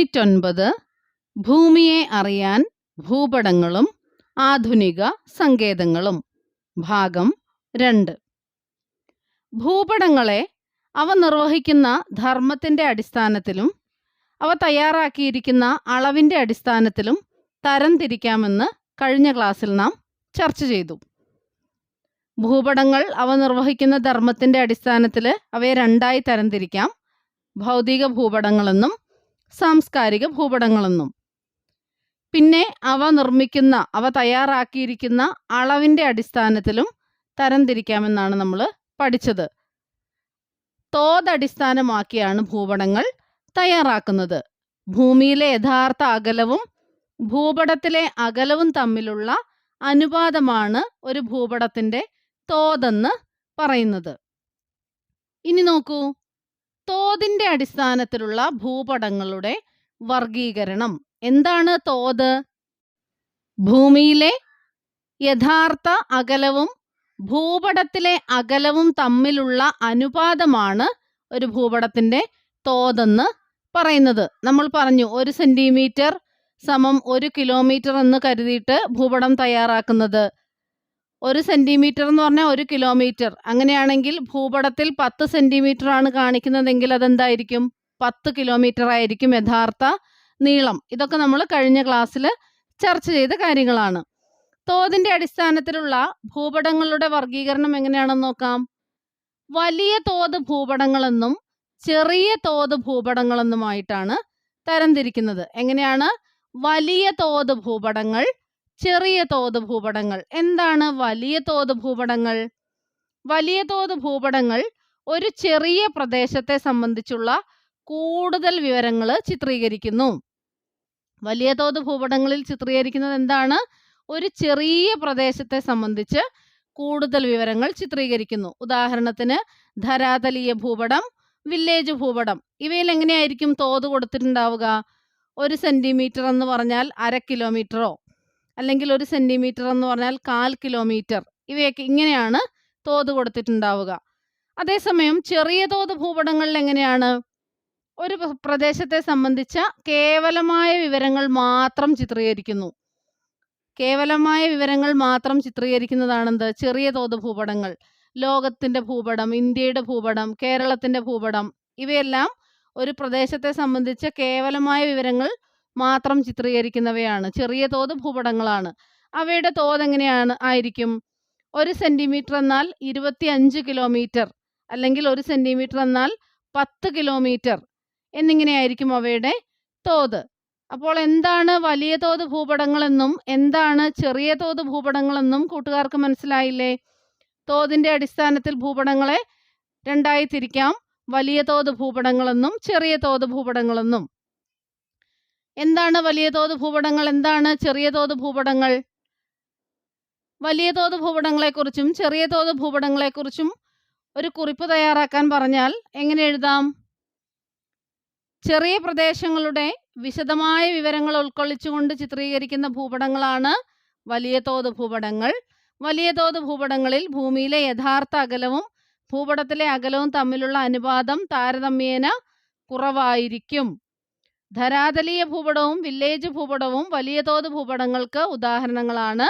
Unit ഒൻപത് ഭൂമിയെ അറിയാൻ ഭൂപടങ്ങളും ആധുനിക സങ്കേതങ്ങളും. ഭാഗം രണ്ട്. ഭൂപടങ്ങളെ അവ നിർവഹിക്കുന്ന ധർമ്മത്തിന്റെ അടിസ്ഥാനത്തിലും അവ തയ്യാറാക്കിയിരിക്കുന്ന അളവിന്റെ അടിസ്ഥാനത്തിലും തരംതിരിക്കാമെന്ന് കഴിഞ്ഞ ക്ലാസ്സിൽ നാം ചർച്ച ചെയ്തു. ഭൂപടങ്ങൾ അവ നിർവഹിക്കുന്ന ധർമ്മത്തിന്റെ അടിസ്ഥാനത്തിൽ അവയെ രണ്ടായി തരംതിരിക്കാം ഭൗതിക ഭൂപടങ്ങളെന്നും സാംസ്കാരിക ഭൂപടങ്ങളെന്നും. പിന്നെ അവ നിർമ്മിക്കുന്ന അവ തയ്യാറാക്കിയിരിക്കുന്ന അളവിന്റെ അടിസ്ഥാനത്തിലും തരംതിരിക്കാമെന്നാണ് നമ്മൾ പഠിച്ചത്. തോതടിസ്ഥാനമാക്കിയാണ് ഭൂപടങ്ങൾ തയ്യാറാക്കുന്നത്. ഭൂമിയിലെ യഥാർത്ഥ അകലവും ഭൂപടത്തിലെ അകലവും തമ്മിലുള്ള അനുപാതമാണ് ഒരു ഭൂപടത്തിന്റെ തോതെന്ന് പറയുന്നത്. ഇനി നോക്കൂ. തോതിന്റെ അടിസ്ഥാനത്തിലുള്ള ഭൂപടങ്ങളുടെ വർഗീകരണം എന്താണ് തോത്? ഭൂമിയിലെ യഥാർത്ഥ അകലവും ഭൂപടത്തിലെ അകലവും തമ്മിലുള്ള അനുപാതമാണ് ഒരു ഭൂപടത്തിന്റെ തോതെന്ന് പറയുന്നത്. നമ്മൾ പറഞ്ഞു ഒരു സെന്റിമീറ്റർ സമം ഒരു കിലോമീറ്റർ എന്ന് കരുതിയിട്ട് ഭൂപടം തയ്യാറാക്കുന്നത്. ഒരു സെന്റിമീറ്റർ എന്ന് പറഞ്ഞാൽ ഒരു കിലോമീറ്റർ അങ്ങനെയാണെങ്കിൽ ഭൂപടത്തിൽ പത്ത് സെന്റിമീറ്റർ ആണ് കാണിക്കുന്നതെങ്കിൽ അതെന്തായിരിക്കും? പത്ത് കിലോമീറ്റർ ആയിരിക്കും യഥാർത്ഥ നീളം. ഇതൊക്കെ നമ്മൾ കഴിഞ്ഞ ക്ലാസ്സിൽ ചർച്ച ചെയ്ത കാര്യങ്ങളാണ്. തോതിന്റെ അടിസ്ഥാനത്തിലുള്ള ഭൂപടങ്ങളുടെ വർഗീകരണം എങ്ങനെയാണെന്ന് നോക്കാം. വലിയ തോത് ഭൂപടങ്ങളെന്നും ചെറിയ തോത് ഭൂപടങ്ങളെന്നുമായിട്ടാണ് തരംതിരിക്കുന്നത്. എങ്ങനെയാണ്? വലിയ തോത് ഭൂപടങ്ങൾ ചെറിയ തോത് ഭൂപടങ്ങൾ. എന്താണ് വലിയ തോത് ഭൂപടങ്ങൾ? വലിയ തോത് ഭൂപടങ്ങൾ ഒരു ചെറിയ പ്രദേശത്തെ സംബന്ധിച്ചുള്ള കൂടുതൽ വിവരങ്ങൾ ചിത്രീകരിക്കുന്നു. വലിയ തോത് ഭൂപടങ്ങളിൽ ചിത്രീകരിക്കുന്നത് എന്താണ്? ഒരു ചെറിയ പ്രദേശത്തെ സംബന്ധിച്ച് കൂടുതൽ വിവരങ്ങൾ ചിത്രീകരിക്കുന്നു. ഉദാഹരണത്തിന് ധരാതലീയ ഭൂപടം വില്ലേജ് ഭൂപടം. ഇവയിൽ എങ്ങനെയായിരിക്കും തോത് കൊടുത്തിട്ടുണ്ടാവുക? ഒരു സെന്റിമീറ്റർ എന്ന് പറഞ്ഞാൽ അര കിലോമീറ്ററോ? അല്ലെങ്കിൽ ഒരു സെന്റിമീറ്റർ എന്ന് പറഞ്ഞാൽ കാൽ കിലോമീറ്റർ ഇവയൊക്കെ ഇങ്ങനെയാണ് തോത് കൊടുത്തിട്ടുണ്ടാവുക. അതേസമയം ചെറിയ തോത് ഭൂപടങ്ങളിൽ എങ്ങനെയാണ്? ഒരു പ്രദേശത്തെ സംബന്ധിച്ച കേവലമായ വിവരങ്ങൾ മാത്രം ചിത്രീകരിക്കുന്നു. കേവലമായ വിവരങ്ങൾ മാത്രം ചിത്രീകരിക്കുന്നതാണെന്ത്? ചെറിയ തോത് ഭൂപടങ്ങൾ. ലോകത്തിന്റെ ഭൂപടം ഇന്ത്യയുടെ ഭൂപടം കേരളത്തിന്റെ ഭൂപടം ഇവയെല്ലാം ഒരു പ്രദേശത്തെ സംബന്ധിച്ച കേവലമായ വിവരങ്ങൾ മാത്രം ചിത്രീകരിക്കുന്നവയാണ്. ചെറിയ തോത് ഭൂപടങ്ങളാണ്. അവയുടെ തോത് എങ്ങനെയാണ്? ആയിരിക്കും. ഒരു സെന്റിമീറ്റർ എന്നാൽ ഇരുപത്തി അഞ്ച് കിലോമീറ്റർ അല്ലെങ്കിൽ ഒരു സെന്റിമീറ്റർ എന്നാൽ പത്ത് കിലോമീറ്റർ എന്നിങ്ങനെയായിരിക്കും അവയുടെ തോത്. അപ്പോൾ എന്താണ് വലിയ തോത് ഭൂപടങ്ങളെന്നും എന്താണ് ചെറിയ തോത് ഭൂപടങ്ങളെന്നും കൂട്ടുകാർക്ക് മനസ്സിലായില്ലേ? തോതിന്റെ അടിസ്ഥാനത്തിൽ ഭൂപടങ്ങളെ രണ്ടായി തിരിക്കാം. വലിയ തോത് ഭൂപടങ്ങളെന്നും ചെറിയ തോത് ഭൂപടങ്ങളെന്നും. എന്താണ് വലിയ തോത് ഭൂപടങ്ങൾ? എന്താണ് ചെറിയ തോത് ഭൂപടങ്ങൾ? വലിയ തോത് ഭൂപടങ്ങളെക്കുറിച്ചും ചെറിയ തോത് ഭൂപടങ്ങളെക്കുറിച്ചും ഒരു കുറിപ്പ് തയ്യാറാക്കാൻ പറഞ്ഞാൽ എങ്ങനെ എഴുതാം? ചെറിയ പ്രദേശങ്ങളുടെ വിശദമായ വിവരങ്ങൾ ഉൾക്കൊള്ളിച്ചുകൊണ്ട് ചിത്രീകരിക്കുന്ന ഭൂപടങ്ങളാണ് വലിയ തോത് ഭൂപടങ്ങൾ. വലിയ തോത് ഭൂപടങ്ങളിൽ ഭൂമിയിലെ യഥാർത്ഥ അകലവും ഭൂപടത്തിലെ അകലവും തമ്മിലുള്ള അനുപാതം താരതമ്യേന കുറവായിരിക്കും. ധരാതലീയ ഭൂപടവും വില്ലേജ് ഭൂപടവും വലിയ തോത് ഭൂപടങ്ങൾക്ക് ഉദാഹരണങ്ങളാണ്.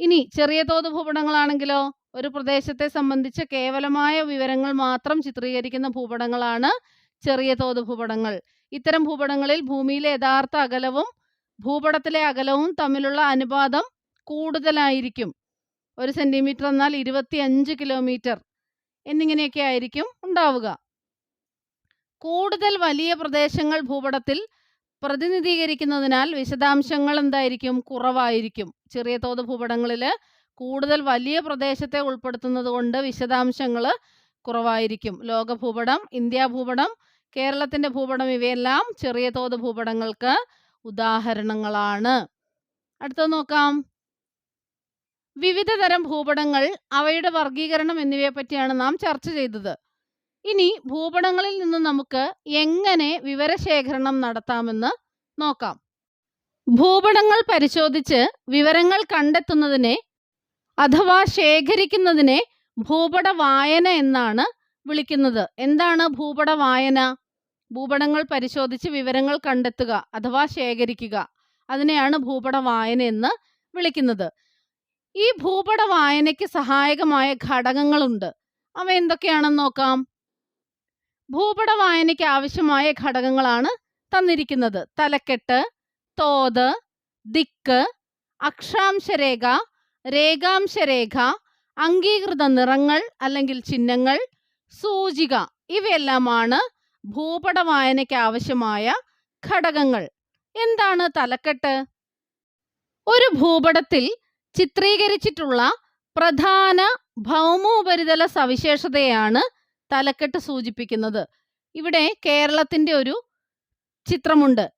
ഇനി ചെറിയ തോത് ഭൂപടങ്ങളാണെങ്കിലോ ഒരു പ്രദേശത്തെ സംബന്ധിച്ച കേവലമായ വിവരങ്ങൾ മാത്രം ചിത്രീകരിക്കുന്ന ഭൂപടങ്ങളാണ് ചെറിയ തോത് ഭൂപടങ്ങൾ. ഇത്തരം ഭൂപടങ്ങളിൽ ഭൂമിയിലെ യഥാർത്ഥ അകലവും ഭൂപടത്തിലെ അകലവും തമ്മിലുള്ള അനുപാതം കൂടുതലായിരിക്കും. ഒരു സെന്റിമീറ്റർ എന്നാൽ ഇരുപത്തി അഞ്ച് കിലോമീറ്റർ എന്നിങ്ങനെയൊക്കെ ആയിരിക്കും ഉണ്ടാവുക. കൂടുതൽ വലിയ പ്രദേശങ്ങൾ ഭൂപടത്തിൽ പ്രതിനിധീകരിക്കുന്നതിനാൽ വിശദാംശങ്ങൾ എന്തായിരിക്കും? കുറവായിരിക്കും. ചെറിയ തോത് ഭൂപടങ്ങളിൽ കൂടുതൽ വലിയ പ്രദേശത്തെ ഉൾപ്പെടുത്തുന്നത് കൊണ്ട് വിശദാംശങ്ങൾ കുറവായിരിക്കും. ലോക ഭൂപടം ഇന്ത്യ ഭൂപടം കേരളത്തിന്റെ ഭൂപടം ഇവയെല്ലാം ചെറിയ തോത് ഭൂപടങ്ങൾക്ക് ഉദാഹരണങ്ങളാണ്. അടുത്തത് നോക്കാം. വിവിധ തരം ഭൂപടങ്ങൾ അവയുടെ വർഗീകരണം എന്നിവയെ പറ്റിയാണ് നാം ചർച്ച ചെയ്തത്. ഇനി ഭൂപടങ്ങളിൽ നിന്ന് നമുക്ക് എങ്ങനെ വിവരശേഖരണം നടത്താമെന്ന് നോക്കാം. ഭൂപടങ്ങൾ പരിശോധിച്ച് വിവരങ്ങൾ കണ്ടെത്തുന്നതിനെ അഥവാ ശേഖരിക്കുന്നതിനെ ഭൂപട വായന എന്നാണ് വിളിക്കുന്നത്. എന്താണ് ഭൂപട വായന? ഭൂപടങ്ങൾ പരിശോധിച്ച് വിവരങ്ങൾ കണ്ടെത്തുക അഥവാ ശേഖരിക്കുക. അതിനെയാണ് ഭൂപട വായന എന്ന് വിളിക്കുന്നത്. ഈ ഭൂപട വായനയ്ക്ക് സഹായകമായ ഘടകങ്ങളുണ്ട്. അവ എന്തൊക്കെയാണെന്ന് നോക്കാം. ഭൂപട വായനയ്ക്ക് ആവശ്യമായ ഘടകങ്ങളാണ് തന്നിരിക്കുന്നത്. തലക്കെട്ട് തോത് ദിക്ക് അക്ഷാംശരേഖ രേഖാംശരേഖ അംഗീകൃത നിറങ്ങൾ അല്ലെങ്കിൽ ചിഹ്നങ്ങൾ സൂചിക ഇവയെല്ലാമാണ് ഭൂപട വായനയ്ക്ക് ആവശ്യമായ ഘടകങ്ങൾ. എന്താണ് തലക്കെട്ട്? ഒരു ഭൂപടത്തിൽ ചിത്രീകരിച്ചിട്ടുള്ള പ്രധാന ഭൗമോപരിതല സവിശേഷതയാണ് തലക്കെട്ട് സൂചിപ്പിക്കുന്നത്. ഇവിടെ കേരളത്തിന്റെ ഒരു ചിത്രമുണ്ട്.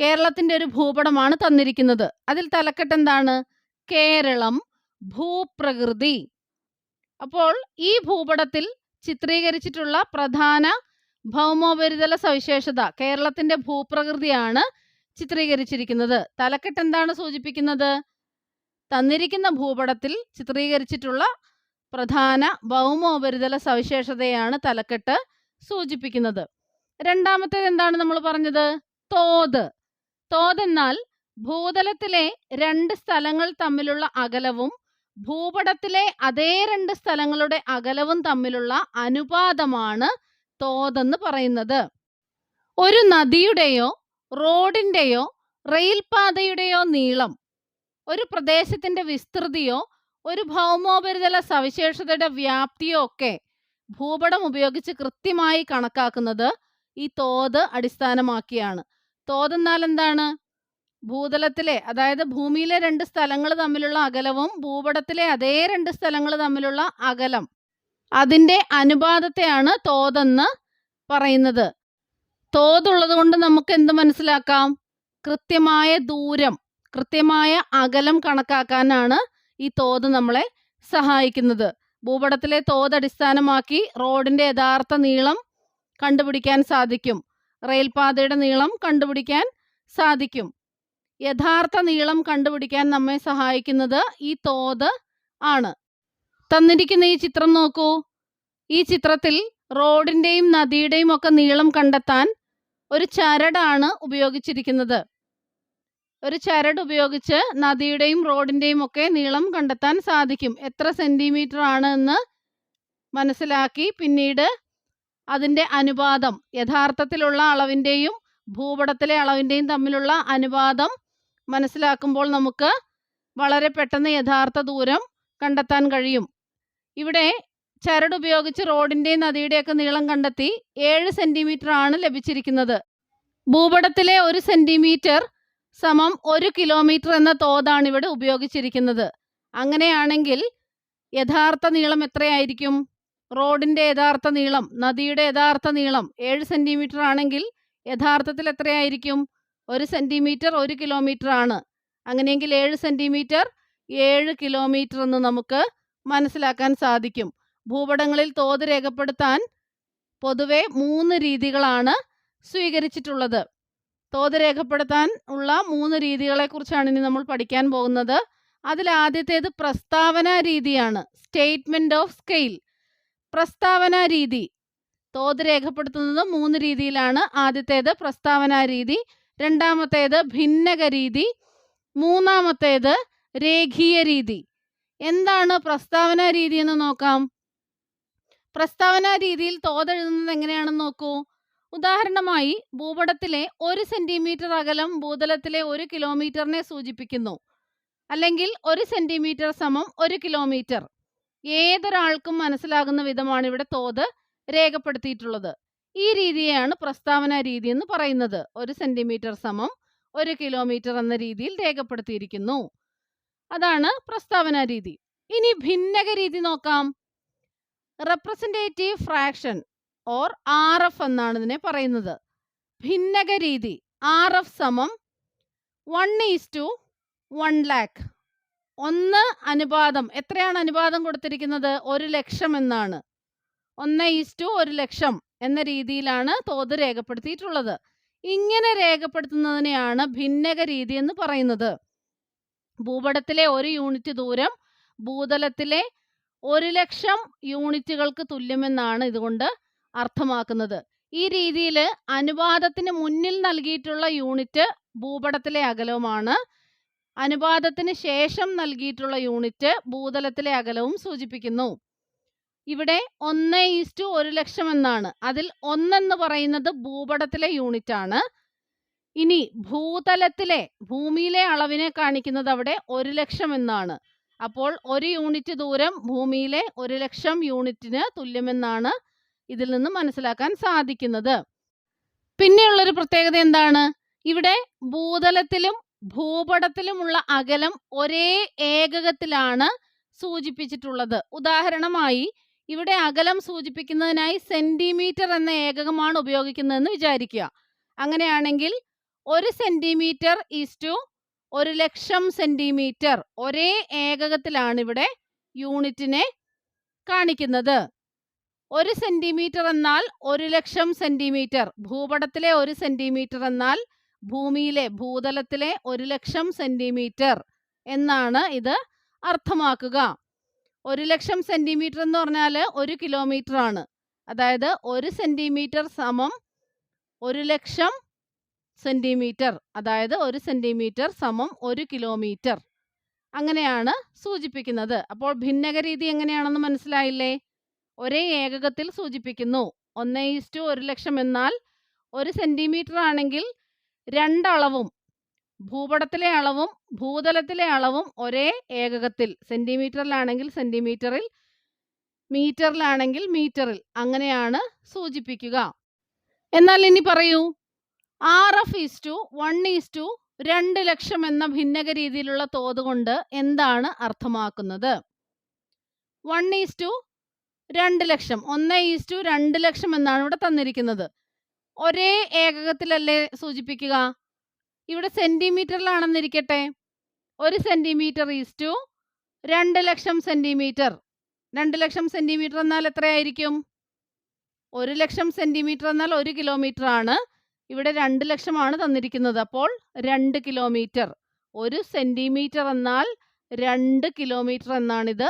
കേരളത്തിന്റെ ഒരു ഭൂപടമാണ് തന്നിരിക്കുന്നത്. അതിൽ തലക്കെട്ട് എന്താണ്? കേരളം ഭൂപ്രകൃതി. അപ്പോൾ ഈ ഭൂപടത്തിൽ ചിത്രീകരിച്ചിട്ടുള്ള പ്രധാന ഭൗമോപരിതല സവിശേഷത കേരളത്തിന്റെ ഭൂപ്രകൃതിയാണ് ചിത്രീകരിച്ചിരിക്കുന്നത്. തലക്കെട്ട് എന്താണ് സൂചിപ്പിക്കുന്നത്? തന്നിരിക്കുന്ന ഭൂപടത്തിൽ ചിത്രീകരിച്ചിട്ടുള്ള പ്രധാന ഭൗമോപരിതല സവിശേഷതയാണ് തലക്കെട്ട് സൂചിപ്പിക്കുന്നത്. രണ്ടാമത്തേത് എന്താണ് നമ്മൾ പറഞ്ഞത്? തോത്. തോതെന്നാൽ ഭൂതലത്തിലെ രണ്ട് സ്ഥലങ്ങൾ തമ്മിലുള്ള അകലവും ഭൂപടത്തിലെ അതേ രണ്ട് സ്ഥലങ്ങളുടെ അകലവും തമ്മിലുള്ള അനുപാതമാണ് തോതെന്ന് പറയുന്നത്. ഒരു നദിയുടെയോ റോഡിന്റെയോ റെയിൽപാതയുടെയോ നീളം ഒരു പ്രദേശത്തിന്റെ വിസ്തൃതിയോ ഒരു ഭൗമോപരിതല സവിശേഷതയുടെ വ്യാപ്തിയോ ഒക്കെ ഭൂപടം ഉപയോഗിച്ച് കൃത്യമായി കണക്കാക്കുന്നത് ഈ തോത് അടിസ്ഥാനമാക്കിയാണ്. തോതെന്നാൽ എന്താണ്? ഭൂതലത്തിലെ അതായത് ഭൂമിയിലെ രണ്ട് സ്ഥലങ്ങൾ തമ്മിലുള്ള അകലവും ഭൂപടത്തിലെ അതേ രണ്ട് സ്ഥലങ്ങൾ തമ്മിലുള്ള അകലം. അതിന്റെ അനുപാതത്തെയാണ് തോതെന്ന് പറയുന്നത്. തോതുള്ളത് കൊണ്ട് നമുക്ക് എന്ത് മനസ്സിലാക്കാം? കൃത്യമായ ദൂരം കൃത്യമായ അകലം കണക്കാക്കാനാണ് ഈ തോത് നമ്മളെ സഹായിക്കുന്നത്. ഭൂപടത്തിലെ തോത് അടിസ്ഥാനമാക്കി റോഡിന്റെ യഥാർത്ഥ നീളം കണ്ടുപിടിക്കാൻ സാധിക്കും. റെയിൽപാതയുടെ നീളം കണ്ടുപിടിക്കാൻ സാധിക്കും. യഥാർത്ഥ നീളം കണ്ടുപിടിക്കാൻ നമ്മെ സഹായിക്കുന്നത് ഈ തോത് ആണ്. തന്നിരിക്കുന്ന ഈ ചിത്രം നോക്കൂ. ഈ ചിത്രത്തിൽ റോഡിന്റെയും നദിയുടെയും ഒക്കെ നീളം കണ്ടെത്താൻ ഒരു ചരടാണ് ഉപയോഗിച്ചിരിക്കുന്നത്. ഒരു ചരട് ഉപയോഗിച്ച് നദിയുടെയും റോഡിന്റെയും ഒക്കെ നീളം കണ്ടെത്താൻ സാധിക്കും. എത്ര സെന്റിമീറ്റർ ആണ് എന്ന് മനസ്സിലാക്കി പിന്നീട് അതിന്റെ അനുപാതം യഥാർത്ഥത്തിലുള്ള അളവിന്റെയും ഭൂപടത്തിലെ അളവിന്റെയും തമ്മിലുള്ള അനുപാതം മനസ്സിലാക്കുമ്പോൾ നമുക്ക് വളരെ പെട്ടെന്ന് യഥാർത്ഥ ദൂരം കണ്ടെത്താൻ കഴിയും. ഇവിടെ ചരട് ഉപയോഗിച്ച് റോഡിന്റെയും നദിയുടെയൊക്കെ നീളം കണ്ടെത്തി ഏഴ് സെന്റിമീറ്റർ ആണ് ലഭിച്ചിരിക്കുന്നത്. ഭൂപടത്തിലെ ഒരു സെന്റിമീറ്റർ സമം ഒരു കിലോമീറ്റർ എന്ന തോതാണ് ഇവിടെ ഉപയോഗിച്ചിരിക്കുന്നത്. അങ്ങനെയാണെങ്കിൽ യഥാർത്ഥ നീളം എത്രയായിരിക്കും? റോഡിന്റെ യഥാർത്ഥ നീളം നദിയുടെ യഥാർത്ഥ നീളം ഏഴ് സെന്റിമീറ്റർ ആണെങ്കിൽ യഥാർത്ഥത്തിൽ എത്രയായിരിക്കും? ഒരു സെന്റിമീറ്റർ ഒരു കിലോമീറ്റർ ആണ്. അങ്ങനെയെങ്കിൽ ഏഴ് സെന്റിമീറ്റർ ഏഴ് കിലോമീറ്റർ എന്ന് നമുക്ക് മനസ്സിലാക്കാൻ സാധിക്കും. ഭൂപടങ്ങളിൽ തോത് രേഖപ്പെടുത്താൻ പൊതുവെ മൂന്ന് രീതികളാണ് സ്വീകരിച്ചിട്ടുള്ളത്. തോത് രേഖപ്പെടുത്താൻ ഉള്ള മൂന്ന് രീതികളെ കുറിച്ചാണ് ഇനി നമ്മൾ പഠിക്കാൻ പോകുന്നത്. അതിൽ ആദ്യത്തേത് പ്രസ്താവന രീതിയാണ്. സ്റ്റേറ്റ്മെന്റ് ഓഫ് സ്കെയിൽ പ്രസ്താവന രീതി. തോത് രേഖപ്പെടുത്തുന്നത് മൂന്ന് രീതിയിലാണ്. ആദ്യത്തേത് പ്രസ്താവന രീതി. രണ്ടാമത്തേത് ഭിന്നക രീതി. മൂന്നാമത്തേത് രേഖീയ രീതി. എന്താണ് പ്രസ്താവന രീതി എന്ന് നോക്കാം. പ്രസ്താവന രീതിയിൽ തോതെഴുതുന്നത് എങ്ങനെയാണെന്ന് നോക്കൂ. ഉദാഹരണമായി ഭൂപടത്തിലെ ഒരു സെന്റിമീറ്റർ അകലം ഭൂതലത്തിലെ ഒരു കിലോമീറ്ററിനെ സൂചിപ്പിക്കുന്നു. അല്ലെങ്കിൽ ഒരു സെന്റിമീറ്റർ സമം ഒരു കിലോമീറ്റർ. ഏതൊരാൾക്കും മനസ്സിലാകുന്ന വിധമാണ് ഇവിടെ തോത് രേഖപ്പെടുത്തിയിട്ടുള്ളത്. ഈ രീതിയെയാണ് പ്രസ്താവന രീതി എന്ന് പറയുന്നത്. ഒരു സെന്റിമീറ്റർ സമം ഒരു കിലോമീറ്റർ എന്ന രീതിയിൽ രേഖപ്പെടുത്തിയിരിക്കുന്നു. അതാണ് പ്രസ്താവന രീതി. ഇനി ഭിന്നക രീതി നോക്കാം. Representative fraction or R F എന്നാണ് ഇതിനെ പറയുന്നത്. ഭിന്നക രീതി ആർ എഫ് സമം one is to one lakh. ഒന്ന് അനുപാതം എത്രയാണ് അനുപാതം കൊടുത്തിരിക്കുന്നത്? ഒരു ലക്ഷം എന്നാണ്. ഒന്ന് ഈസ് ടു ഒരു ലക്ഷം എന്ന രീതിയിലാണ് തോത് രേഖപ്പെടുത്തിയിട്ടുള്ളത്. ഇങ്ങനെ രേഖപ്പെടുത്തുന്നതിനെയാണ് ഭിന്നക രീതി എന്ന് പറയുന്നത്. ഭൂപടത്തിലെ ഒരു യൂണിറ്റ് ദൂരം ഭൂതലത്തിലെ ഒരു ലക്ഷം യൂണിറ്റുകൾക്ക് തുല്യമെന്നാണ് ഇതുകൊണ്ട് അർത്ഥമാക്കുന്നത്. ഈ രീതിയിൽ അനുപാതത്തിന് മുന്നിൽ നൽകിയിട്ടുള്ള യൂണിറ്റ് ഭൂപടത്തിലെ അകലവുമാണ്. അനുപാതത്തിന് ശേഷം നൽകിയിട്ടുള്ള യൂണിറ്റ് ഭൂതലത്തിലെ അകലവും സൂചിപ്പിക്കുന്നു. ഇവിടെ ഒന്ന് ഈസ്റ്റു ഒരു ലക്ഷം എന്നാണ്. അതിൽ ഒന്നെന്ന് പറയുന്നത് ഭൂപടത്തിലെ യൂണിറ്റ് ആണ് ഇനി ഭൂതലത്തിലെ ഭൂമിയിലെ അളവിനെ കാണിക്കുന്നത് അവിടെ ഒരു ലക്ഷം എന്നാണ്. അപ്പോൾ ഒരു യൂണിറ്റ് ദൂരം ഭൂമിയിലെ ഒരു ലക്ഷം യൂണിറ്റിന് തുല്യമെന്നാണ് ഇതിൽ നിന്ന് മനസ്സിലാക്കാൻ സാധിക്കുന്നത്. പിന്നെയുള്ളൊരു പ്രത്യേകത എന്താണ്? ഇവിടെ ഭൂതലത്തിലും ഭൂപടത്തിലുമുള്ള അകലം ഒരേ ഏകകത്തിലാണ് സൂചിപ്പിച്ചിട്ടുള്ളത്. ഉദാഹരണമായി ഇവിടെ അകലം സൂചിപ്പിക്കുന്നതിനായി സെന്റിമീറ്റർ എന്ന ഏകകമാണ് ഉപയോഗിക്കുന്നതെന്ന് വിചാരിക്കുക. അങ്ങനെയാണെങ്കിൽ ഒരു സെന്റിമീറ്റർ ഈസ് ടു ഒരു ലക്ഷം സെന്റിമീറ്റർ. ഒരേ ഏകകത്തിലാണ് ഇവിടെ യൂണിറ്റിനെ കാണിക്കുന്നത്. ഒരു സെന്റിമീറ്റർ എന്നാൽ ഒരു ലക്ഷം സെന്റിമീറ്റർ. ഭൂപടത്തിലെ ഒരു സെന്റിമീറ്റർ എന്നാൽ ഭൂമിയിലെ ഭൂതലത്തിലെ ഒരു ലക്ഷം സെന്റിമീറ്റർ എന്നാണ് ഇത് അർത്ഥമാക്കുക. ഒരു ലക്ഷം സെന്റിമീറ്റർ എന്ന് പറഞ്ഞാൽ ഒരു കിലോമീറ്റർ ആണ്. അതായത് ഒരു സെന്റിമീറ്റർ സമം ഒരു ലക്ഷം സെന്റിമീറ്റർ. അതായത് ഒരു സെന്റിമീറ്റർ സമം ഒരു കിലോമീറ്റർ. അങ്ങനെയാണ് സൂചിപ്പിക്കുന്നത്. അപ്പോൾ ഭിന്നക രീതി എങ്ങനെയാണെന്ന് മനസ്സിലായില്ലേ? ഒരേ ഏകകത്തിൽ സൂചിപ്പിക്കുന്നു. ഒന്ന് ഈസ്റ്റു ഒരു ലക്ഷം എന്നാൽ ഒരു സെന്റിമീറ്റർ ആണെങ്കിൽ രണ്ടളവും ഭൂപടത്തിലെ അളവും ഭൂതലത്തിലെ അളവും ഒരേ ഏകകത്തിൽ സെന്റിമീറ്ററിലാണെങ്കിൽ സെന്റിമീറ്ററിൽ മീറ്ററിലാണെങ്കിൽ മീറ്ററിൽ അങ്ങനെയാണ് സൂചിപ്പിക്കുക. എന്നാൽ ഇനി പറയൂ R F is to one is to രണ്ട് ലക്ഷം എന്ന ഭിന്നക രീതിയിലുള്ള തോത് കൊണ്ട് എന്താണ് അർത്ഥമാക്കുന്നത്? വൺ ഈസ് ടു രണ്ട് ലക്ഷം. ഒന്ന് ഈസ് ടു രണ്ട് ലക്ഷം എന്നാണ് ഇവിടെ തന്നിരിക്കുന്നത്. ഒരേ ഏകകത്തിലല്ലേ സൂചിപ്പിക്കുക? ഇവിടെ സെന്റിമീറ്ററിലാണെന്നിരിക്കട്ടെ. ഒരു സെന്റിമീറ്റർ ഈസ് ടു രണ്ട് ലക്ഷം സെന്റിമീറ്റർ. രണ്ട് ലക്ഷം സെന്റിമീറ്റർ എന്നാൽ എത്രയായിരിക്കും? ഒരു ലക്ഷം സെന്റിമീറ്റർ എന്നാൽ ഒരു കിലോമീറ്റർ ആണ്. ഇവിടെ രണ്ട് ലക്ഷമാണ് തന്നിരിക്കുന്നത്. അപ്പോൾ രണ്ട് കിലോമീറ്റർ. ഒരു സെന്റിമീറ്റർ എന്നാൽ രണ്ട് കിലോമീറ്റർ എന്നാണിത്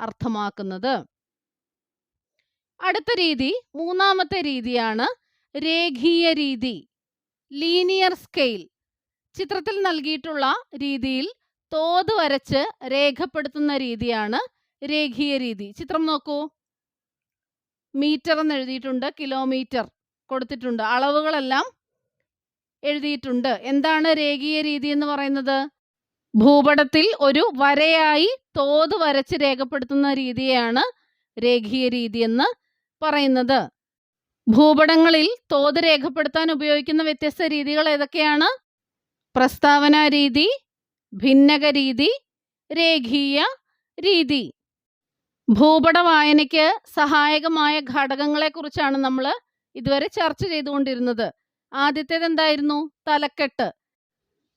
അർത്ഥമാക്കുന്നത്. അടുത്ത രീതി മൂന്നാമത്തെ രീതിയാണ് രേഖീയ രീതി ലീനിയർ സ്കെയിൽ ചിത്രത്തിൽ നൽകിയിട്ടുള്ള രീതിയിൽ തോത് വരച്ച് രേഖപ്പെടുത്തുന്ന രീതിയാണ് രേഖീയ രീതി. ചിത്രം നോക്കൂ. മീറ്റർ എന്ന് എഴുതിയിട്ടുണ്ട് കിലോമീറ്റർ കൊടുത്തിട്ടുണ്ട്. അളവുകളെല്ലാം എഴുതിയിട്ടുണ്ട്. എന്താണ് രേഖീയ രീതി എന്ന് പറയുന്നത്? ഭൂപടത്തിൽ ഒരു വരയായി തോത് വരച്ച് രേഖപ്പെടുത്തുന്ന രീതിയാണ് രേഖീയ രീതി എന്ന് പറയുന്നത്? ഭൂപടങ്ങളിൽ തോത് രേഖപ്പെടുത്താൻ ഉപയോഗിക്കുന്ന വ്യത്യസ്ത രീതികൾ ഏതൊക്കെയാണ്? പ്രസ്താവന രീതി ഭിന്നക രീതി രേഖീയ രീതി. ഭൂപട വായനയ്ക്ക് സഹായകമായ ഘടകങ്ങളെക്കുറിച്ചാണ് നമ്മൾ ഇതുവരെ ചർച്ച ചെയ്തുകൊണ്ടിരുന്നത്. ആദ്യത്തേത് എന്തായിരുന്നു? തലക്കെട്ട്.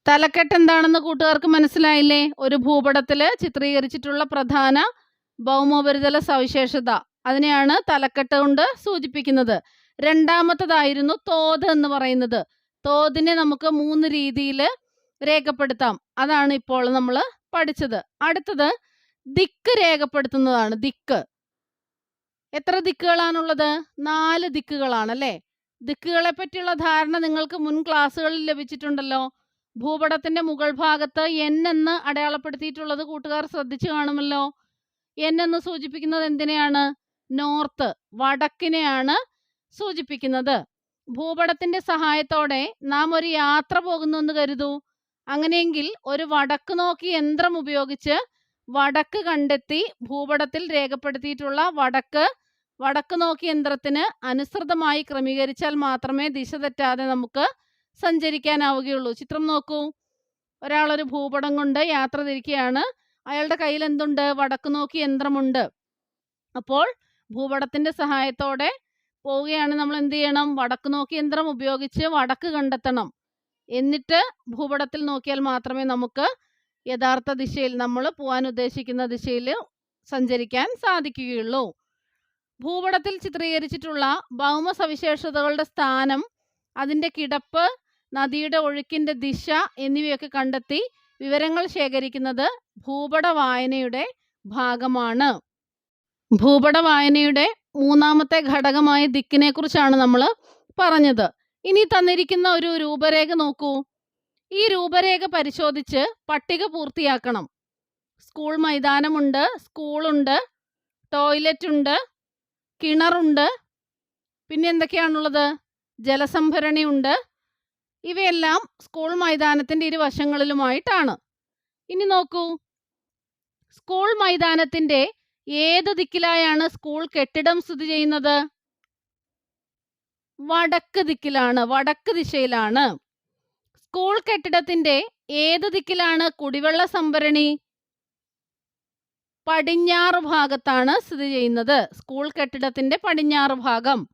തലക്കെട്ട് എന്താണെന്ന് കൂട്ടുകാർക്ക് മനസ്സിലായില്ലേ? ഒരു ഭൂപടത്തിൽ ചിത്രീകരിച്ചിട്ടുള്ള പ്രധാന ഭൗമോപരിതല സവിശേഷത. അതിനെയാണ് തലക്കെട്ട് കൊണ്ട് സൂചിപ്പിക്കുന്നത്. രണ്ടാമത്തതായിരുന്നു തോത് എന്ന് പറയുന്നത്. തോതിനെ നമുക്ക് മൂന്ന് രീതിയിൽ രേഖപ്പെടുത്താം. അതാണ് ഇപ്പോൾ നമ്മൾ പഠിച്ചത്. അടുത്തത് ദിക്ക് രേഖപ്പെടുത്തുന്നതാണ്. ദിക്ക്. എത്ര ദിക്കുകളാണുള്ളത്? നാല് ദിക്കുകളാണ് അല്ലേ? ദിക്കുകളെ പറ്റിയുള്ള ധാരണ നിങ്ങൾക്ക് മുൻ ക്ലാസ്സുകളിൽ ലഭിച്ചിട്ടുണ്ടല്ലോ. ഭൂപടത്തിന്റെ മുകൾ ഭാഗത്ത് എൻ എന്ന് അടയാളപ്പെടുത്തിയിട്ടുള്ളത് കൂട്ടുകാർ ശ്രദ്ധിച്ചു കാണുമല്ലോ. എൻ എന്ന് സൂചിപ്പിക്കുന്നത് എന്തിനെയാണ്? നോർത്ത് വടക്കിനെയാണ് സൂചിപ്പിക്കുന്നത്. ഭൂപടത്തിന്റെ സഹായത്തോടെ നാം ഒരു യാത്ര പോകുന്നു എന്ന് കരുതൂ. അങ്ങനെയെങ്കിൽ ഒരു വടക്ക് നോക്കി യന്ത്രം ഉപയോഗിച്ച് വടക്ക് കണ്ടെത്തി ഭൂപടത്തിൽ രേഖപ്പെടുത്തിയിട്ടുള്ള വടക്ക് വടക്ക് നോക്കി യന്ത്രത്തിന് അനുസൃതമായി ക്രമീകരിച്ചാൽ മാത്രമേ ദിശ തെറ്റാതെ നമുക്ക് സഞ്ചരിക്കാനാവുകയുള്ളൂ. ചിത്രം നോക്കൂ. ഒരാളൊരു ഭൂപടം കൊണ്ട് യാത്ര തിരിക്കുകയാണ്. അയാളുടെ കയ്യിൽ എന്തുണ്ട്? വടക്ക് നോക്കി യന്ത്രമുണ്ട്. അപ്പോൾ ഭൂപടത്തിന്റെ സഹായത്തോടെ പോവുകയാണ് നമ്മൾ എന്ത് ചെയ്യണം? വടക്ക് നോക്കി യന്ത്രം ഉപയോഗിച്ച് വടക്ക് കണ്ടെത്തണം. എന്നിട്ട് ഭൂപടത്തിൽ നോക്കിയാൽ മാത്രമേ നമുക്ക് യഥാർത്ഥ ദിശയിൽ നമ്മൾ പോകാൻ ഉദ്ദേശിക്കുന്ന ദിശയിൽ സഞ്ചരിക്കാൻ സാധിക്കുകയുള്ളൂ. ഭൂപടത്തിൽ ചിത്രീകരിച്ചിട്ടുള്ള ഭൗമ സവിശേഷതകളുടെ സ്ഥാനം അതിന്റെ കിടപ്പ് നദിയുടെ ഒഴുക്കിന്റെ ദിശ എന്നിവയൊക്കെ കണ്ടെത്തി വിവരങ്ങൾ ശേഖരിക്കുന്നത് ഭൂപട വായനയുടെ ഭാഗമാണ്. ഭൂപട വായനയുടെ മൂന്നാമത്തെ ഘടകമായ ദിക്കിനെ കുറിച്ചാണ് നമ്മൾ പറഞ്ഞത്. ഇനി തന്നിരിക്കുന്ന ഒരു രൂപരേഖ നോക്കൂ. ഈ രൂപരേഖ പരിശോധിച്ച് പട്ടിക പൂർത്തിയാക്കണം. സ്കൂൾ മൈതാനമുണ്ട് സ്കൂളുണ്ട് ടോയ്ലറ്റ് ഉണ്ട് കിണറുണ്ട് പിന്നെ എന്തൊക്കെയാണുള്ളത്? ജലസംഭരണി ഉണ്ട് ഇവയെല്ലാം സ്കൂൾ മൈതാനത്തിന്റെ ഇരുവശങ്ങളിലുമായിട്ടാണ്. ഇനി നോക്കൂ. സ്കൂൾ മൈതാനത്തിന്റെ ഏത് ദിക്കിലായാണ് സ്കൂൾ കെട്ടിടം സ്ഥിതി ചെയ്യുന്നത്? വടക്ക് ദിക്കിലാണ് വടക്ക് ദിശയിലാണ്. സ്കൂൾ കെട്ടിടത്തിന്റെ ഏത് ദിക്കിലാണ് കുടിവെള്ള സംഭരണി? പടിഞ്ഞാറ് ഭാഗത്താണ് സ്ഥിതി ചെയ്യുന്നത്. സ്കൂൾ കെട്ടിടത്തിന്റെ പടിഞ്ഞാറ് ഭാഗം.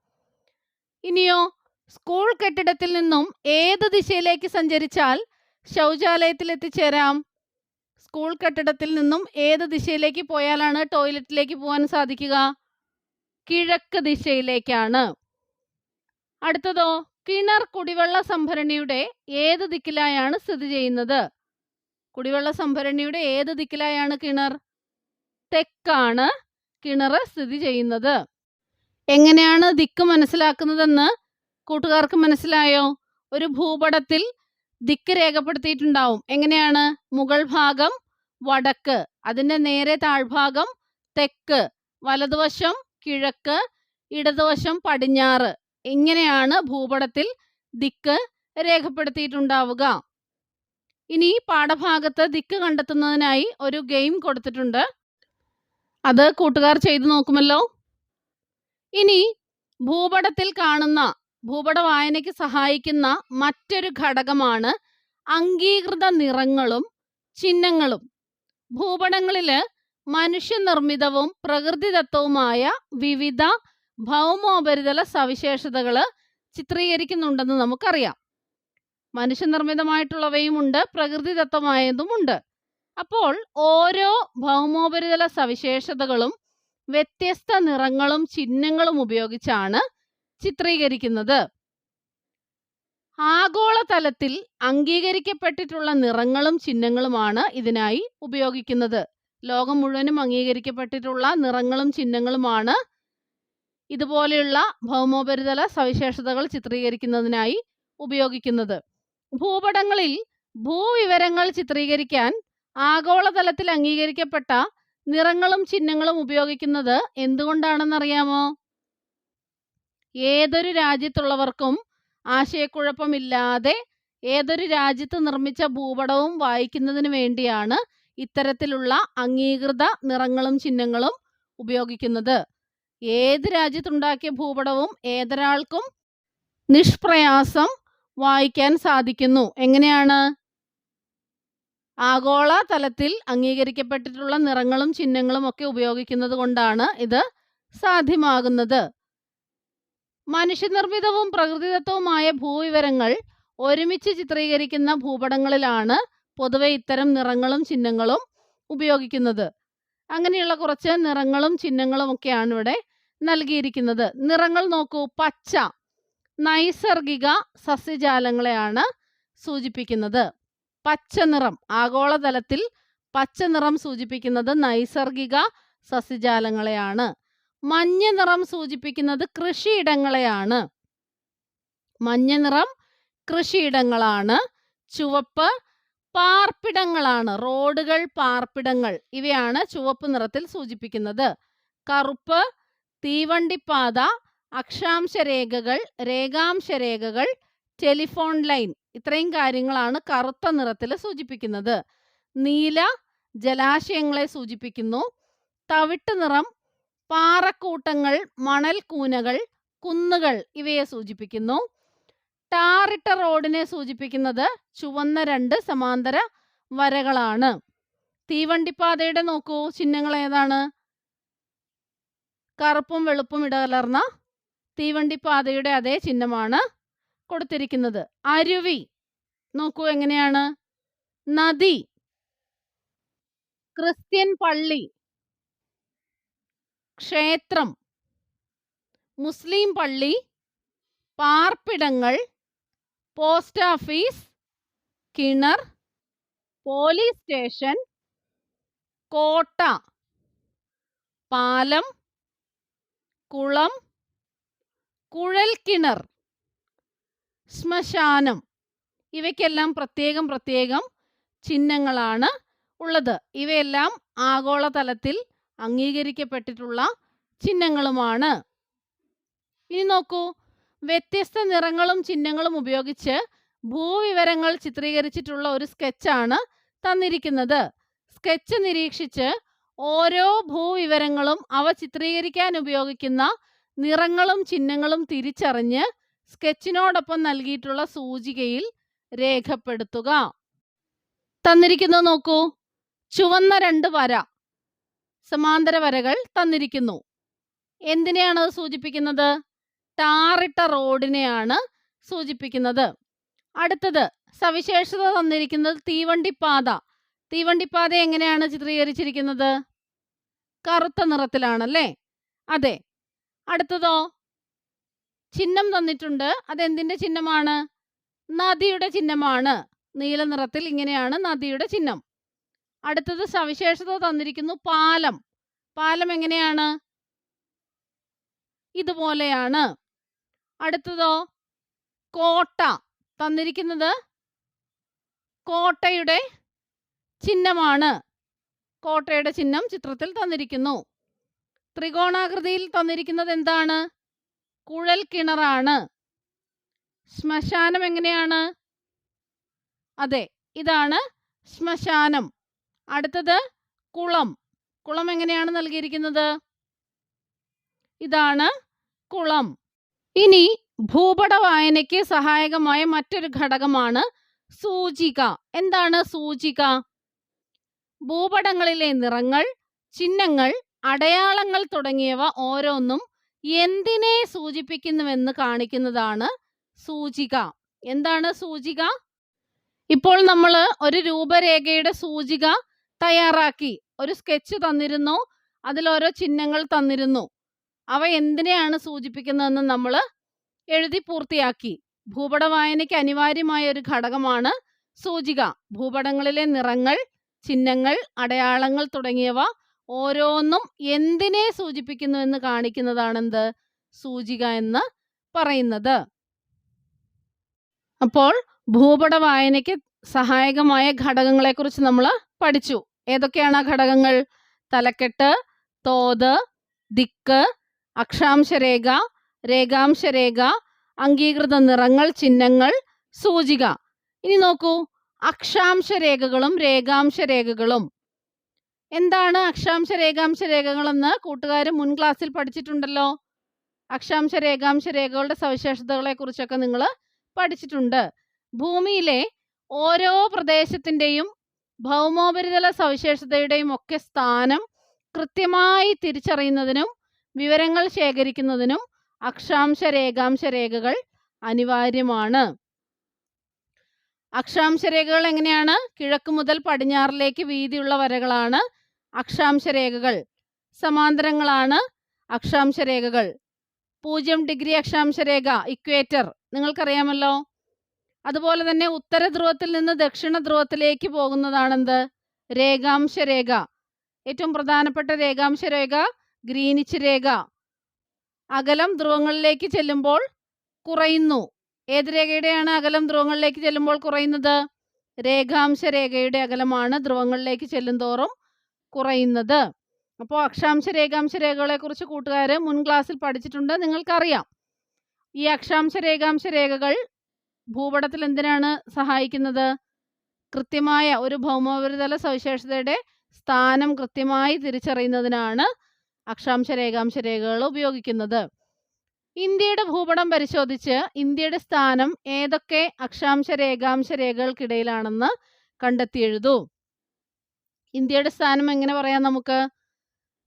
ഇനിയോ സ്കൂൾ കെട്ടിടത്തിൽ നിന്നും ഏത് ദിശയിലേക്ക് സഞ്ചരിച്ചാൽ ശൗചാലയത്തിൽ എത്തിച്ചേരാം സ്കൂൾ കെട്ടിടത്തിൽ നിന്നും ഏത് ദിശയിലേക്ക് പോയാലാണ് ടോയ്ലറ്റിലേക്ക് പോകാൻ സാധിക്കുക? കിഴക്ക് ദിശയിലേക്കാണ്. അടുത്തതോ കിണർ കുടിവെള്ള സംഭരണിയുടെ ഏത് ദിക്കിലായാണ് സ്ഥിതി ചെയ്യുന്നത്? കുടിവെള്ള സംഭരണിയുടെ ഏത് ദിക്കിലായാണ് കിണർ? തെക്കാണ് കിണർ സ്ഥിതി ചെയ്യുന്നത്. എങ്ങനെയാണ് ദിക്ക് മനസ്സിലാക്കുന്നതെന്ന് കൂട്ടുകാർക്ക് മനസ്സിലായോ? ഒരു ഭൂപടത്തിൽ ദിക്ക് രേഖപ്പെടുത്തിയിട്ടുണ്ടാവും. എങ്ങനെയാണ്? മുകൾ ഭാഗം വടക്ക് അതിന്റെ നേരെ താഴ്ഭാഗം തെക്ക് വലതുവശം കിഴക്ക് ഇടതുവശം പടിഞ്ഞാറ്. ഇങ്ങനെയാണ് ഭൂപടത്തിൽ ദിക്ക് രേഖപ്പെടുത്തിയിട്ടുണ്ടാവുക. ഇനി പാഠഭാഗത്ത് ദിക്ക് കണ്ടെത്തുന്നതിനായി ഒരു ഗെയിം കൊടുത്തിട്ടുണ്ട്. അത് കൂട്ടുകാർ ചെയ്തു നോക്കുമല്ലോ. ഇനി ഭൂപടത്തിൽ കാണുന്ന ഭൂപട വായനയ്ക്ക് സഹായിക്കുന്ന മറ്റൊരു ഘടകമാണ് അംഗീകൃത നിറങ്ങളും ചിഹ്നങ്ങളും. ഭൂപടങ്ങളിൽ മനുഷ്യനിർമ്മിതവും പ്രകൃതിദത്തവുമായ വിവിധ ഭൗമോപരിതല സവിശേഷതകൾ ചിത്രീകരിക്കുന്നുണ്ടെന്ന് നമുക്കറിയാം. മനുഷ്യനിർമ്മിതമായിട്ടുള്ളവയുമുണ്ട് പ്രകൃതിദത്തമായതുമുണ്ട്. അപ്പോൾ ഓരോ ഭൗമോപരിതല സവിശേഷതകളും വ്യത്യസ്ത നിറങ്ങളും ചിഹ്നങ്ങളും ഉപയോഗിച്ചാണ് ചിത്രീകരിക്കുന്നത്. ആഗോളതലത്തിൽ അംഗീകരിക്കപ്പെട്ടിട്ടുള്ള നിറങ്ങളും ചിഹ്നങ്ങളുമാണ് ഇതിനായി ഉപയോഗിക്കുന്നത്. ലോകം മുഴുവനും അംഗീകരിക്കപ്പെട്ടിട്ടുള്ള നിറങ്ങളും ചിഹ്നങ്ങളുമാണ് ഇതുപോലെയുള്ള ഭൗമോപരിതല സവിശേഷതകൾ ചിത്രീകരിക്കുന്നതിനായി ഉപയോഗിക്കുന്നത്. ഭൂപടങ്ങളിൽ ഭൂവിവരങ്ങൾ ചിത്രീകരിക്കാൻ ആഗോളതലത്തിൽ അംഗീകരിക്കപ്പെട്ട നിറങ്ങളും ചിഹ്നങ്ങളും ഉപയോഗിക്കുന്നത് എന്തുകൊണ്ടാണെന്നറിയാമോ? ഏതൊരു രാജ്യത്തുള്ളവർക്കും ആശയക്കുഴപ്പമില്ലാതെ ഏതൊരു രാജ്യത്ത് നിർമ്മിച്ച ഭൂപടവും വായിക്കുന്നതിന് വേണ്ടിയാണ് ഇത്തരത്തിലുള്ള അംഗീകൃത നിറങ്ങളും ചിഹ്നങ്ങളും ഉപയോഗിക്കുന്നത്. ഏത് രാജ്യത്തുണ്ടാക്കിയ ഭൂപടവും ഏതൊരാൾക്കും നിഷ്പ്രയാസം വായിക്കാൻ സാധിക്കുന്നു. എങ്ങനെയാണ്? ആഗോള തലത്തിൽ അംഗീകരിക്കപ്പെട്ടിട്ടുള്ള നിറങ്ങളും ചിഹ്നങ്ങളും ഒക്കെ ഉപയോഗിക്കുന്നത് കൊണ്ടാണ് ഇത് സാധ്യമാകുന്നത്. മനുഷ്യനിർമ്മിതവും പ്രകൃതിദത്തവുമായ ഭൂവിവരങ്ങൾ ഒരുമിച്ച് ചിത്രീകരിക്കുന്ന ഭൂപടങ്ങളിലാണ് പൊതുവെ ഇത്തരം നിറങ്ങളും ചിഹ്നങ്ങളും ഉപയോഗിക്കുന്നത്. അങ്ങനെയുള്ള കുറച്ച് നിറങ്ങളും ചിഹ്നങ്ങളും ഒക്കെയാണ് ഇവിടെ നൽകിയിരിക്കുന്നത്. നിറങ്ങൾ നോക്കൂ പച്ച നൈസർഗിക സസ്യജാലങ്ങളെയാണ് സൂചിപ്പിക്കുന്നത്. പച്ച നിറം ആഗോളതലത്തിൽ പച്ച നിറം സൂചിപ്പിക്കുന്നത് നൈസർഗിക സസ്യജാലങ്ങളെയാണ്. മഞ്ഞ നിറം സൂചിപ്പിക്കുന്നത് കൃഷിയിടങ്ങളെയാണ്. മഞ്ഞ നിറം കൃഷിയിടങ്ങളാണ്. ചുവപ്പ് പാർപ്പിടങ്ങളാണ്. റോഡുകൾ പാർപ്പിടങ്ങൾ ഇവയാണ് ചുവപ്പ് നിറത്തിൽ സൂചിപ്പിക്കുന്നത്. കറുപ്പ് തീവണ്ടിപ്പാത രേഖാംശ രേഖകൾ ടെലിഫോൺ ലൈൻ ഇത്രയും കാര്യങ്ങളാണ് കറുത്ത നിറത്തിൽ സൂചിപ്പിക്കുന്നത്. നീല ജലാശയങ്ങളെ സൂചിപ്പിക്കുന്നു. തവിട്ട് നിറം പാറക്കൂട്ടങ്ങൾ മണൽക്കൂനകൾ കുന്നുകൾ ഇവയെ സൂചിപ്പിക്കുന്നു. ടാറിട്ട റോഡിനെ സൂചിപ്പിക്കുന്നത് ചുവന്ന രണ്ട് സമാന്തര വരകളാണ്. തീവണ്ടിപ്പാതയുടെ നോക്കൂ ചിഹ്നങ്ങൾ ഏതാണ്? കറുപ്പും വെളുപ്പും ഇടകലർന്ന തീവണ്ടിപ്പാതയുടെ അതേ ചിഹ്നമാണ് കൊടുത്തിരിക്കുന്നത്. അരുവി നോക്കൂ എങ്ങനെയാണ്? നദി ക്രിസ്ത്യൻ പള്ളി ക്ഷേത്രം മുസ്ലിം പള്ളി പാർപ്പിടങ്ങൾ പോസ്റ്റ് ഓഫീസ് കിണർ പോലീസ് സ്റ്റേഷൻ കോട്ട പാലം കുളം കുഴൽക്കിണർ ശ്മശാനം ഇവയ്ക്കെല്ലാം പ്രത്യേകം പ്രത്യേകം ചിഹ്നങ്ങളാണ് ഉള്ളത്. ഇവയെല്ലാം ആഗോളതലത്തിൽ അംഗീകരിക്കപ്പെട്ടിട്ടുള്ള ചിഹ്നങ്ങളുമാണ്. ഇനി നോക്കൂ. വ്യത്യസ്ത നിറങ്ങളും ചിഹ്നങ്ങളും ഉപയോഗിച്ച് ഭൂവിവരങ്ങൾ ചിത്രീകരിച്ചിട്ടുള്ള ഒരു സ്കെച്ചാണ് തന്നിരിക്കുന്നത്. സ്കെച്ച് നിരീക്ഷിച്ച് ഓരോ ഭൂവിവരങ്ങളും അവ ചിത്രീകരിക്കാൻ ഉപയോഗിക്കുന്ന നിറങ്ങളും ചിഹ്നങ്ങളും തിരിച്ചറിഞ്ഞ് സ്കെച്ചിനോടൊപ്പം നൽകിയിട്ടുള്ള സൂചികയിൽ രേഖപ്പെടുത്തുക. തന്നിരിക്കുന്നത് നോക്കൂ. ചുവന്ന രണ്ട് വര. സമാന്തര വരകൾ തന്നിരിക്കുന്നു. എന്തിനെയാണ് അത് സൂചിപ്പിക്കുന്നത്? ടാറിട്ട റോഡിനെയാണ് സൂചിപ്പിക്കുന്നത്. അടുത്തത് സവിശേഷത തന്നിരിക്കുന്നത് തീവണ്ടിപ്പാത. തീവണ്ടിപ്പാത എങ്ങനെയാണ് ചിത്രീകരിച്ചിരിക്കുന്നത്? കറുത്ത നിറത്തിലാണല്ലേ? അതെ. അടുത്തതോ? ചിഹ്നം തന്നിട്ടുണ്ട്. അതെന്തിന്റെ ചിഹ്നമാണ്? നദിയുടെ ചിഹ്നമാണ്. നീല നിറത്തിൽ ഇങ്ങനെയാണ് നദിയുടെ ചിഹ്നം. അടുത്തത് സവിശേഷത തന്നിരിക്കുന്നു പാലം. പാലം എങ്ങനെയാണ്? ഇതുപോലെയാണ്. അടുത്തതോ? കോട്ട തന്നിരിക്കുന്നത് കോട്ടയുടെ ചിഹ്നമാണ്. കോട്ടയുടെ ചിഹ്നം ചിത്രത്തിൽ തന്നിരിക്കുന്നു. ത്രികോണാകൃതിയിൽ തന്നിരിക്കുന്നത് എന്താണ്? കുഴൽ കിണറാണ്. ശ്മശാനം എങ്ങനെയാണ്? അതെ ഇതാണ് ശ്മശാനം. അടുത്തത് കുളം. കുളം എങ്ങനെയാണ് നൽകിയിരിക്കുന്നത്? ഇതാണ് കുളം. ഇനി ഭൂപട വായനയ്ക്ക് സഹായകമായ മറ്റൊരു ഘടകമാണ് സൂചിക. എന്താണ് സൂചിക? ഭൂപടങ്ങളിലെ നിറങ്ങൾ ചിഹ്നങ്ങൾ അടയാളങ്ങൾ തുടങ്ങിയവ ഓരോന്നും എന്തിനെ സൂചിപ്പിക്കുന്നുവെന്ന് കാണിക്കുന്നതാണ് സൂചിക. എന്താണ് സൂചിക? ഇപ്പോൾ നമ്മൾ ഒരു രൂപരേഖയുടെ സൂചിക തയ്യാറാക്കി. ഒരു സ്കെച്ച് തന്നിരുന്നു. അതിൽ ഓരോ ചിഹ്നങ്ങൾ തന്നിരുന്നു. അവ എന്തിനെയാണ് സൂചിപ്പിക്കുന്നതെന്ന് നമ്മൾ എഴുതി പൂർത്തിയാക്കി. ഭൂപട വായനയ്ക്ക് അനിവാര്യമായ ഒരു ഘടകമാണ് സൂചിക. ഭൂപടങ്ങളിലെ നിറങ്ങൾ ചിഹ്നങ്ങൾ അടയാളങ്ങൾ തുടങ്ങിയവ ഓരോന്നും എന്തിനെ സൂചിപ്പിക്കുന്നു എന്ന് കാണിക്കുന്നതാണെന്ത്? സൂചിക എന്ന് പറയുന്നത്. അപ്പോൾ ഭൂപട വായനയ്ക്ക് സഹായകമായ ഘടകങ്ങളെക്കുറിച്ച് നമ്മൾ പഠിച്ചു. ഏതൊക്കെയാണ് ആ ഘടകങ്ങൾ? തലക്കെട്ട് തോത് ദിക്ക് അക്ഷാംശരേഖ രേഖാംശരേഖ അംഗീകൃത നിറങ്ങൾ ചിഹ്നങ്ങൾ സൂചിക. ഇനി നോക്കൂ. അക്ഷാംശരേഖകളും രേഖാംശരേഖകളും. എന്താണ് അക്ഷാംശ രേഖാംശ രേഖകളെന്ന് കൂട്ടുകാർ മുൻ ക്ലാസ്സിൽ പഠിച്ചിട്ടുണ്ടല്ലോ. അക്ഷാംശ രേഖാംശ രേഖകളുടെ സവിശേഷതകളെ കുറിച്ചൊക്കെ നിങ്ങൾ പഠിച്ചിട്ടുണ്ട്. ഭൂമിയിലെ ഓരോ പ്രദേശത്തിന്റെയും ഭൗമോപരിതല സവിശേഷതയുടെയും ഒക്കെ സ്ഥാനം കൃത്യമായി തിരിച്ചറിയുന്നതിനും വിവരങ്ങൾ ശേഖരിക്കുന്നതിനും അക്ഷാംശ രേഖാംശ രേഖകൾ അനിവാര്യമാണ്. അക്ഷാംശ രേഖകൾ എങ്ങനെയാണ്? കിഴക്ക് മുതൽ പടിഞ്ഞാറിലേക്ക് വീതിയുള്ള വരകളാണ് അക്ഷാംശ രേഖകൾ സമാന്തരങ്ങളാണ് അക്ഷാംശ രേഖകൾ പൂജ്യം ഡിഗ്രി അക്ഷാംശ രേഖ ഇക്വേറ്റർ. നിങ്ങൾക്കറിയാമല്ലോ? അതുപോലെ തന്നെ ഉത്തര ധ്രുവത്തിൽ നിന്ന് ദക്ഷിണ ധ്രുവത്തിലേക്ക് പോകുന്നതാണെന്ത്? രേഖാംശ രേഖ ഏറ്റവും പ്രധാനപ്പെട്ട രേഖാംശ രേഖ ഗ്രീനിച്ച് രേഖ. അകലം ധ്രുവങ്ങളിലേക്ക് ചെല്ലുമ്പോൾ കുറയുന്നു. ഏത് രേഖയുടെയാണ് അകലം ധ്രുവങ്ങളിലേക്ക് ചെല്ലുമ്പോൾ കുറയുന്നത്? രേഖാംശ രേഖയുടെ അകലമാണ് ധ്രുവങ്ങളിലേക്ക് ചെല്ലുന്തോറും കുറയുന്നത്. അപ്പോൾ അക്ഷാംശ രേഖാംശ രേഖകളെ കുറിച്ച് കൂട്ടുകാർ മുൻ ക്ലാസ്സിൽ പഠിച്ചിട്ടുണ്ട്. നിങ്ങൾക്കറിയാം. ഈ അക്ഷാംശ രേഖാംശ രേഖകൾ ഭൂപടത്തിൽ എന്തിനാണ് സഹായിക്കുന്നത്? കൃത്യമായ ഒരു ഭൗമോപരിതല സവിശേഷതയുടെ സ്ഥാനം കൃത്യമായി തിരിച്ചറിയുന്നതിനാണ് അക്ഷാംശ രേഖാംശ രേഖകൾ ഉപയോഗിക്കുന്നത്. ഇന്ത്യയുടെ ഭൂപടം പരിശോധിച്ച് ഇന്ത്യയുടെ സ്ഥാനം ഏതൊക്കെ അക്ഷാംശ രേഖാംശ രേഖകൾക്കിടയിലാണെന്ന് കണ്ടെത്തി എഴുതൂ ഇന്ത്യയുടെ സ്ഥാനം എങ്ങനെ പറയാം നമുക്ക്?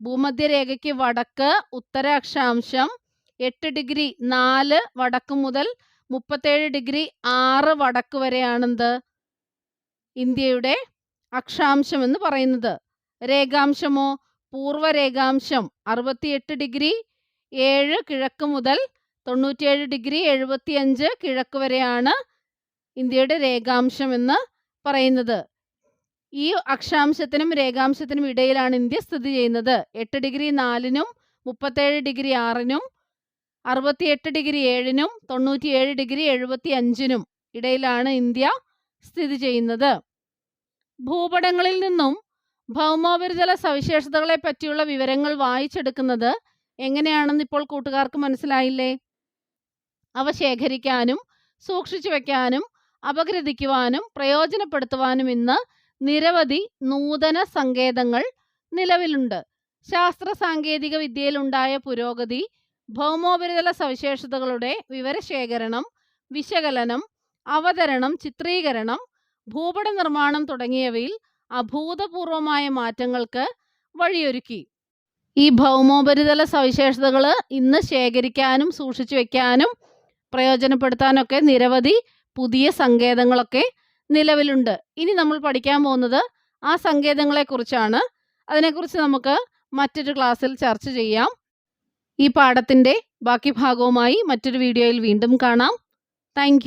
ഭൂമധ്യരേഖയ്ക്ക് വടക്ക് ഉത്തര അക്ഷാംശം എട്ട് ഡിഗ്രി നാല് വടക്ക് മുതൽ മുപ്പത്തേഴ് ഡിഗ്രി ആറ് വടക്ക് വരെയാണെന്ത്? ഇന്ത്യയുടെ അക്ഷാംശം എന്ന് പറയുന്നത്. രേഖാംശമോ? പൂർവരേഖാംശം അറുപത്തിയെട്ട് ഡിഗ്രി ഏഴ് കിഴക്ക് മുതൽ തൊണ്ണൂറ്റിയേഴ് ഡിഗ്രി എഴുപത്തിയഞ്ച് കിഴക്ക് വരെയാണ് ഇന്ത്യയുടെ രേഖാംശം എന്ന് പറയുന്നത്. ഈ അക്ഷാംശത്തിനും രേഖാംശത്തിനും ഇടയിലാണ് ഇന്ത്യ സ്ഥിതി ചെയ്യുന്നത്. എട്ട് ഡിഗ്രി നാലിനും മുപ്പത്തേഴ് ഡിഗ്രി ആറിനും അറുപത്തിയെട്ട് ഡിഗ്രി ഏഴിനും തൊണ്ണൂറ്റിയേഴ് ഡിഗ്രി എഴുപത്തി അഞ്ചിനും ഇടയിലാണ് ഇന്ത്യ സ്ഥിതി ചെയ്യുന്നത്. ഭൂപടങ്ങളിൽ നിന്നും ഭൗമോപരിതല സവിശേഷതകളെ പറ്റിയുള്ള വിവരങ്ങൾ വായിച്ചെടുക്കുന്നത് എങ്ങനെയാണെന്ന് ഇപ്പോൾ കൂട്ടുകാർക്ക് മനസ്സിലായില്ലേ? അവ ശേഖരിക്കാനും സൂക്ഷിച്ചു വയ്ക്കാനും അപഗ്രഥിക്കുവാനും പ്രയോജനപ്പെടുത്തുവാനും ഇന്ന് നിരവധി നൂതന സങ്കേതങ്ങൾ നിലവിലുണ്ട്. ശാസ്ത്ര സാങ്കേതിക വിദ്യയിലുണ്ടായ പുരോഗതി ഭൗമോപരിതല സവിശേഷതകളുടെ വിവരശേഖരണം വിശകലനം അവതരണം ചിത്രീകരണം ഭൂപട നിർമ്മാണം തുടങ്ങിയവയിൽ അഭൂതപൂർവമായ മാറ്റങ്ങൾക്ക് വഴിയൊരുക്കി. ഈ ഭൗമോപരിതല സവിശേഷതകൾ ഇന്ന് ശേഖരിക്കാനും സൂക്ഷിച്ചു വെക്കാനും പ്രയോജനപ്പെടുത്താനൊക്കെ നിരവധി പുതിയ സങ്കേതങ്ങളൊക്കെ നിലവിലുണ്ട്. ഇനി നമ്മൾ പഠിക്കാൻ പോകുന്നത് ആ സങ്കേതങ്ങളെക്കുറിച്ചാണ്. അതിനെക്കുറിച്ച് നമുക്ക് മറ്റൊരു ക്ലാസ്സിൽ ചർച്ച ചെയ്യാം. ഈ പാഠത്തിന്റെ ബാക്കി ഭാഗവുമായി മറ്റൊരു വീഡിയോയിൽ വീണ്ടും കാണാം. താങ്ക്